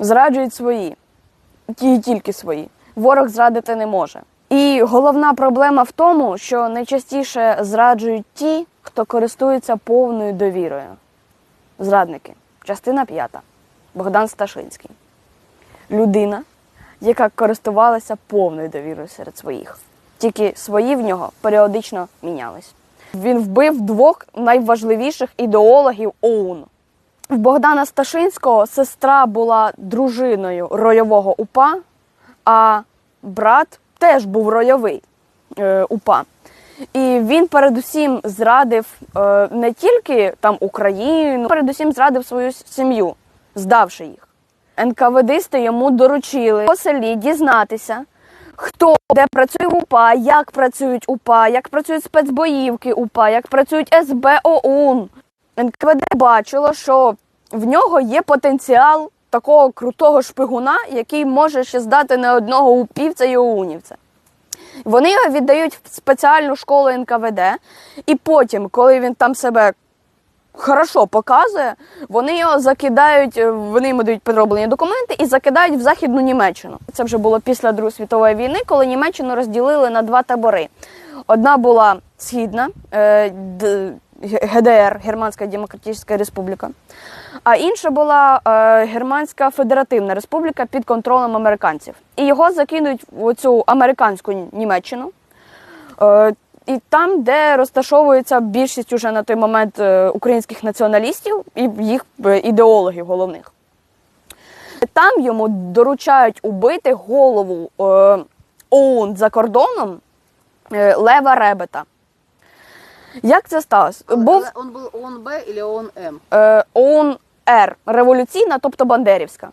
Зраджують свої, ті тільки свої. Ворог зрадити не може. І головна проблема в тому, що найчастіше зраджують ті, хто користується повною довірою. Зрадники. Частина п'ята. Богдан Сташинський. Людина, яка користувалася повною довірою серед своїх. Тільки свої в нього періодично мінялись. Він вбив двох найважливіших ідеологів ОУН. В Богдана Сташинського сестра була дружиною ройового УПА, а брат теж був ройовий е, УПА. І він передусім зрадив е, не тільки там Україну, передусім зрадив свою сім'ю, здавши їх. НКВДисти йому доручили по селі дізнатися, хто де працює УПА, як працюють УПА, як працюють спецбоївки УПА, як працюють СБ ОУН. НКВД бачило, що в нього є потенціал такого крутого шпигуна, який може ще здати не одного упівця і оунівця. Вони його віддають в спеціальну школу НКВД, і потім, коли він там себе хорошо показує, вони його закидають, е, вони йому дають підроблені документи і закидають в Західну Німеччину. Це вже було після Другої світової війни, коли Німеччину розділили на два табори. Одна була східна е, ГДР, Германська Демократична Республіка, а інша була е, Германська Федеративна Республіка під контролем американців. І його закинуть в оцю американську Німеччину. Е, І там, де розташовується більшість уже на той момент е, українських націоналістів і їх ідеологів головних. Там йому доручають убити голову ОУН за кордоном Лева Ребета. Як це сталося? Був Он был ООН Б или ООН е, ОУН Р революційна, тобто Бандерівська.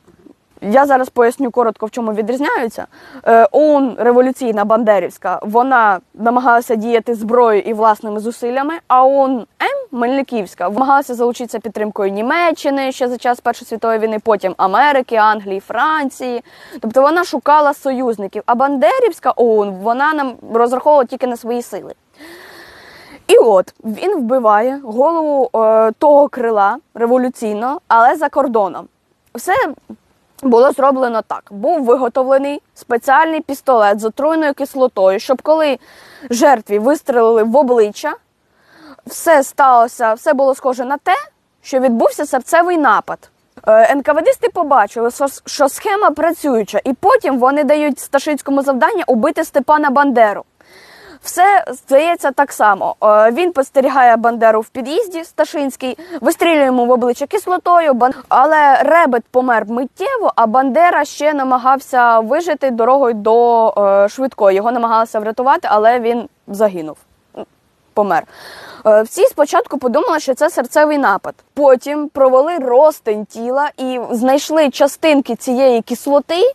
Я зараз поясню коротко, в чому відрізняються. Е, ОУН революційна Бандерівська, вона намагалася діяти зброєю і власними зусиллями, а ОУН М Мельниківська намагалася залучитися підтримкою Німеччини ще за час Першої світової війни, потім Америки, Англії, Франції. Тобто вона шукала союзників. А Бандерівська ОУН вона нам розраховувала тільки на свої сили. І от він вбиває голову е, того крила революційного, але за кордоном. Все було зроблено так: був виготовлений спеціальний пістолет з отруйною кислотою, щоб коли жертві вистрелили в обличчя, все сталося, все було схоже на те, що відбувся серцевий напад. Е, НКВДисти побачили, що, схема працююча, і потім вони дають Сташинському завдання убити Степана Бандеру. Все здається так само. Е, Він спостерігає Бандеру в під'їзді Сташинський, вистрілює йому в обличчя кислотою, але Ребет помер миттєво, а Бандера ще намагався вижити дорогою до е, швидкої. Його намагалися врятувати, але він загинув. Помер. Е, Всі спочатку подумали, що це серцевий напад. Потім провели розтин тіла і знайшли частинки цієї кислоти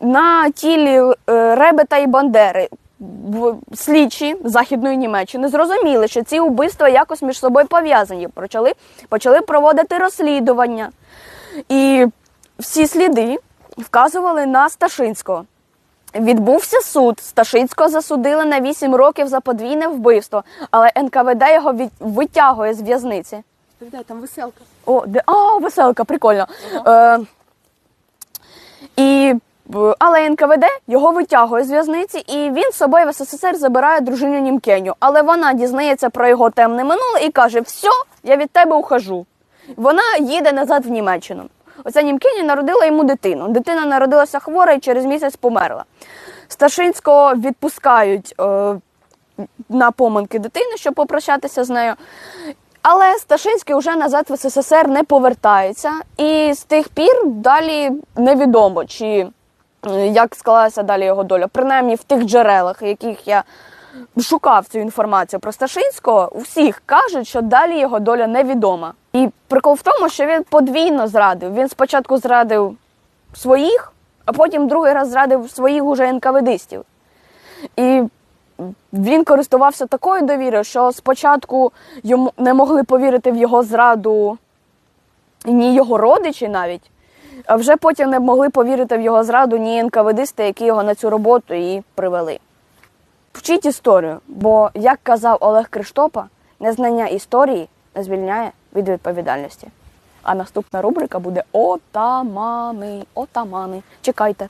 на тілі Ребета і Бандери. В- Слідчі Західної Німеччини зрозуміли, що ці вбивства якось між собою пов'язані. Почали, почали проводити розслідування. І всі сліди вказували на Сташинського. Відбувся суд. Сташинського засудили на 8 років за подвійне вбивство, але НКВД його від- витягує з в'язниці. Передай, там веселка. О, де... а, веселка, прикольно. Е, і, але НКВД його витягує з в'язниці, і він з собою в СССР забирає дружину Німкеню. Але вона дізнається про його темне минуле і каже: все, я від тебе ухожу. Вона їде назад в Німеччину. Оця Німкеня народила йому дитину. Дитина народилася хвора і через місяць померла. Сташинського відпускають е, на поминки дитини, щоб попрощатися з нею. Але Сташинський вже назад в СССР не повертається, і з тих пір далі невідомо, чи як склалася далі його доля. Принаймні в тих джерелах, яких я шукав цю інформацію про Сташинського, всіх кажуть, що далі його доля невідома. І прикол в тому, що він подвійно зрадив. Він спочатку зрадив своїх, а потім другий раз зрадив своїх уже НКВДистів. І він користувався такою довірою, що спочатку йому не могли повірити в його зраду ні його родичі навіть, а вже потім не могли повірити в його зраду ні НКВДисти, які його на цю роботу і привели. Вчіть історію, бо, як казав Олег Криштопа, незнання історії не звільняє від відповідальності. А наступна рубрика буде отамани. Отамани. Чекайте.